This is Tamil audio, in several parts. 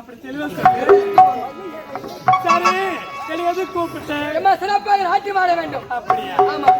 அப்படி தெளிவா. சரி கூப்பிட்டேன் எம்மா சிறப்பாக நாட்டியம் ஆட வேண்டும். அப்படியா? ஆமா.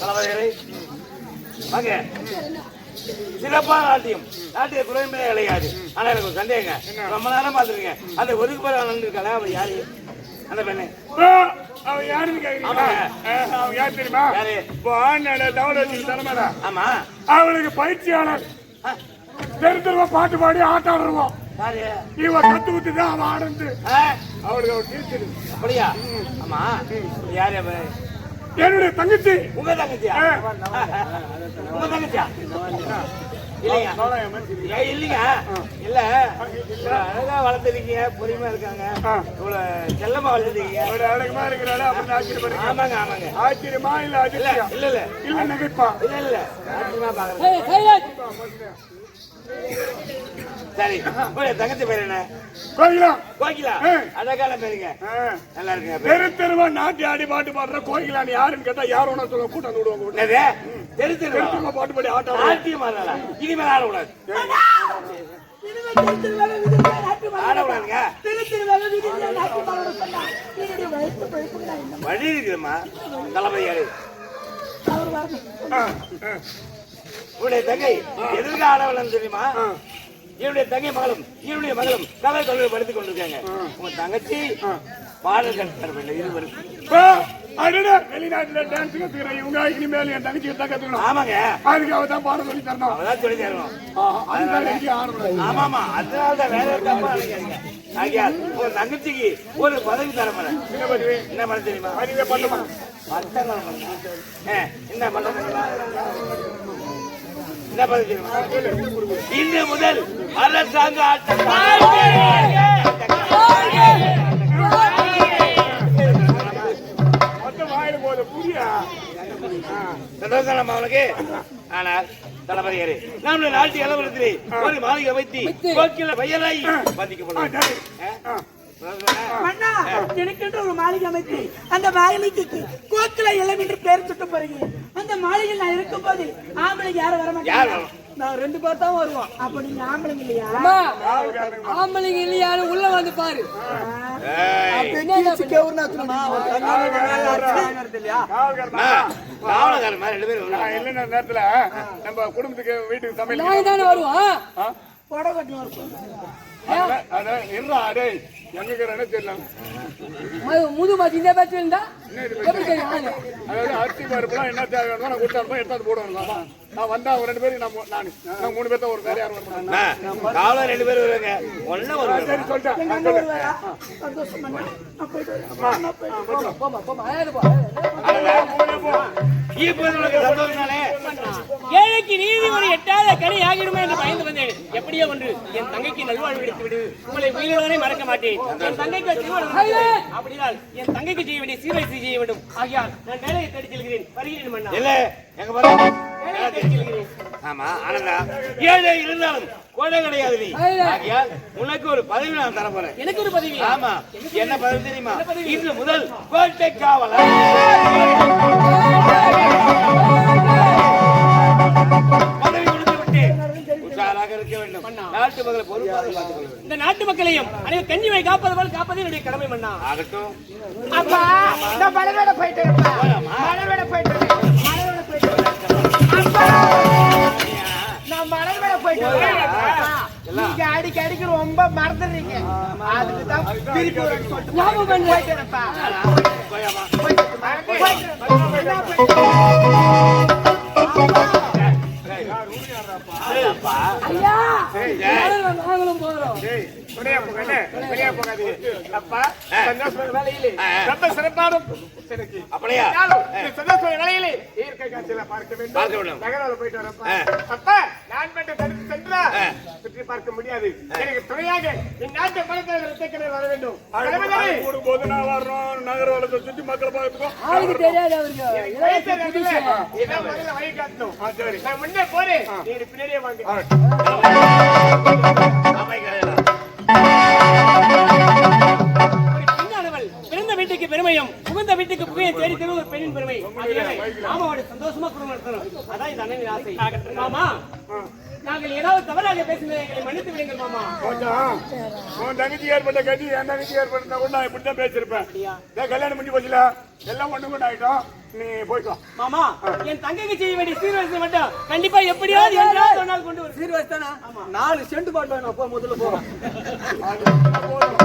தலைவர்களே வாங்க. சிறப்பான நாட்டியம். நாட்டிய குறைமே கிடையாது ஆனா எனக்கு ஒரு சந்தேகங்க. ரொம்ப நேரம் பார்த்துருங்க அந்த ஒதுக்கு பேர் இருக்காளே அவன் யாரு? அந்த பெண்ணு. ஆ, அவன் யாருன்னு கேக்குறீங்களா? அவன் யார் தெரியுமா? ஆண்டாட தவளத்தில் தலைமைடா ஆமா. அவளுக்கு பயிற்சியாளர். ஆ, தெரு தெருவா பாட்டு பாடி ஆட்டம் ஆடுறோம் யாரு? இவன் கத்து குத்து தான் அவன் ஆடுறது. ஆ, அவளுக்கு அவன் டீச்சர் அப்படியா? ஆமா. யாரு அவ? என்னுடைய தங்கச்சி. உங்க தங்கச்சியா. உங்க தங்கச்சியா? இல்லையா? இல்லைங்க. இல்ல. அழகா வளர்த்துருக்கீங்க பொறுமையா இருக்காங்க. இவ்வளவு செல்லமா வளர்த்துருக்கீங்க. அழகமா இருக்கிறாள் அப்படின்னு ஆச்சரியப்படுறீங்க ஆமாங்க ஆமாங்க. ஆச்சரியமா இல்ல அதிர்ச்சியா? இல்ல இல்ல இல்ல. நகைப்பா. இல்ல இல்ல. ஆச்சரியமா பாக்குறேன். சரி உங்க தங்கச்சி பேர் என்ன? கோகிலா. ஆ. அழகான பேருங்க ஆ. நல்லா இருக்குங்க பேரு. தெரு தெருவா நாட்டி ஆடி பாட்டு பாடுற கோயிலான்னு யாருன்னு கேட்டா யாரும் ஒண்ணு சொல்ல கூட்டம் வந்து விடுவாங்க தெரு தெரு தெருவா பாட்டு பாடி ஆட்டம் ஆடுவாங்க. நாட்டியம் ஆடலாம் இனிமேல் ஆடக்கூடாது வழி இருக்குதும்மா. தளபதியாரு ஆ, ஆ. உன்னுடைய தங்கை எதற்கு ஆடவளம் தெரியுமா? என்னுடைய தங்கை மகளும் என்னுடைய மகளும் கலை தொழில் படித்துக் கொண்டிருக்காங்க. உங்க தங்கச்சி பாடல் கற்றுத்தர வேண்டும் இருவரும். வெளிநாட்டுல டான்ஸ் கத்துக்கிற இவங்க இனிமேல் என் தங்கச்சி தான் கத்துக்கணும். ஆமாங்க. அதுக்கு அவ தான் பாடம் சொல்லி தரணும். அவதான் சொல்லி தரணும். அதுதான் எனக்கு ஆரம்பம் ஆமாமா அதனால தான் ஒரு தப்பா நினைக்காதீங்க. ஆகியால் உங்க தங்கச்சிக்கு ஒரு பதவி தர போறேன் என்ன பண்ண தெரியுமா? பண்ணுமா என்ன பண்ண தெரியுமா என்ன பண்ண தெரியுமா இன்று முதல் அரசாங்க சந்தோஷம் அவனுக்கு. ஆனால் தளபதியாரே நம்முடைய நாட்டு இளவரத்திலே ஒரு மாளிகை வைத்து கோக்கில பெயராய் பாதிக்கப்படும் மன்னா எனக்கென்று ஒரு மாளிகை அமைத்து அந்த மாளிகைக்கு கோக்கில இளம் என்று பெயர் சுட்ட போறீங்க. அந்த மாளிகையில் நான் இருக்கும்போது ஆம்பளைக்கு யாரும் வர யார் மாட்டாங்க வரும்? நான் ரெண்டு பேர் தான் வருவோம். அப்ப நீங்க ஆம்பளைங்க இல்லையா? ஆம்பளைங்க உள்ள வந்து பாரு. நம்ம குடும்பத்துக்கு வீட்டுக்கு சமையல் வருவோம்? புடவை கட்டி வருவோம் அட- அட, இருடா, டேய். எங்க இருக்கிறேன்னு தெரியல அது முது மாத்தி இந்த பேச்சு இருந்தா அரிசி பருப்புலாம் என்ன தேவையானதோ நான் கொடுத்தாருப்போம் எடுத்தாந்து போடுவாங்க நான் வந்தா ஒரு ரெண்டு பேரும் நான் மூ- நான் நான் மூணு பேர்த்த ஒரு வேற யாரும் வர மாட்டாங்க அம்மா, காவலர் ரெண்டு பேரும் வருவாங்க. ஒண்ணு வருவாங்க. சரி சொல்லிட்டேன். போமா போமா ஏழைக்கு நீதி ஒரு எட்டாத கனி ஆகிடுமே என்று பயந்து வந்தேன். எப்படியோ ஒன்று. என் தங்கைக்கு நல்வாழ்வு எடுத்து விடு. உங்களை உயிரோடே மறக்க மாட்டேன். என் தங்கைக்கு. அப்படினால் என் தங்கைக்கு செய்ய வேண்டிய சீரை செய்ய வேண்டும். ஆகியால் நான் வேலையை தேடி செல்கிறேன். வருகிறேன் மன்னா. இல்ல. எங்க பாரு. வேலையை தேடி செல்கிறேன். ஆமா ஆனந்தா. ஏழை இருந்தாலும் கோடை கிடையாது நீ. ஆகையால் உனக்கு ஒரு பதவி நான் தர போறேன் எனக்கு ஒரு பதவி. ஆமா. என்ன பதவி தெரியுமா? இன்று முதல் கோட்டை காவலர். இந்த நாட்டு மக்களையும் அனைவரும் கஞ்சிமை காப்பது போல் காப்பது என்னுடைய கடமை அப்பா மலைவேட போயிட்டு. மலைவேட போயிட்டு. மலைவேட போயிட்டு வரேன். அப்பா நான் மலைவேட போயிட்டு நீங்க அடிக்க அடிக்க ரொம்ப மறந்துடுறீங்க. அதுக்கு தான் திருப்பி வரேன்னு சொல்லிட்டு ஞாபகம் பண்ணு. போயிட்டு சரிப்பா ஐயா நாங்களும் நாங்களும் போகிறோம் டேய், துணையா போகாதே, துணையா போகாதீங்க. அப்பா, சந்தோஷமான வேலையிலே, ரொம்ப சிறப்பான எனக்கு. அப்படியா? நானும் இந்த சந்தோஷமான வேலையிலே இயற்கை காட்சிகளை பார்க்க வேண்டும். நகரால போயிட்டு வரேன்ப்பா. ஆ. அப்பா, நான் மட்டும் சென்றா, சுற்றி பார்க்க முடியாது. எனக்கு துணையாக என் நாட்டு தேக்கினர் வர வேண்டும். கூடும்போது நான் வர்றோம், நகர்வலத்தை சுற்றி மக்களை பார்த்துக்கோ. ஆளுக்கு தெரியாது அவருக்கு. முதல்ல வழி காட்டணும். நான் முன்னே போறேன். நீ பின்னாடியே வாங்க. பிறந்த வீட்டுக்கு பெருமையும் புகுந்த வீட்டுக்கு புகையை தேடி தருவது ஒரு பெண்ணின் பெருமை. மாமாவோட சந்தோஷமா குடும்பம் நடத்தணும். அதான் இந்த அண்ணனின் ஆசை. மாமா நாங்கள் ஏதாவது தவறாக பேசினதை எங்களை மன்னித்து விடுங்கள் மாமா. உன் தங்கச்சி ஏற்பட்ட என் தங்கச்சி ஏற்பட்ட கூட நான் இப்படித்தான் பேசியிருப்பேன். ஏன் கல்யாணம் பண்ணி போச்சுல? எல்லாம் ஒண்ணு கூட ஆயிட்டோம். நீ போய்க்கோ. மாமா என் தங்கைக்கு செய்ய வேண்டிய சீர்வரிசை மட்டும் கண்டிப்பா எப்படியாவது ஒரு நாள் கொண்டு வரும். சீர் வச்சுதானா நாலு சென்ட் பாட்டில் நான் போ முதல்ல போறோம் போதும்.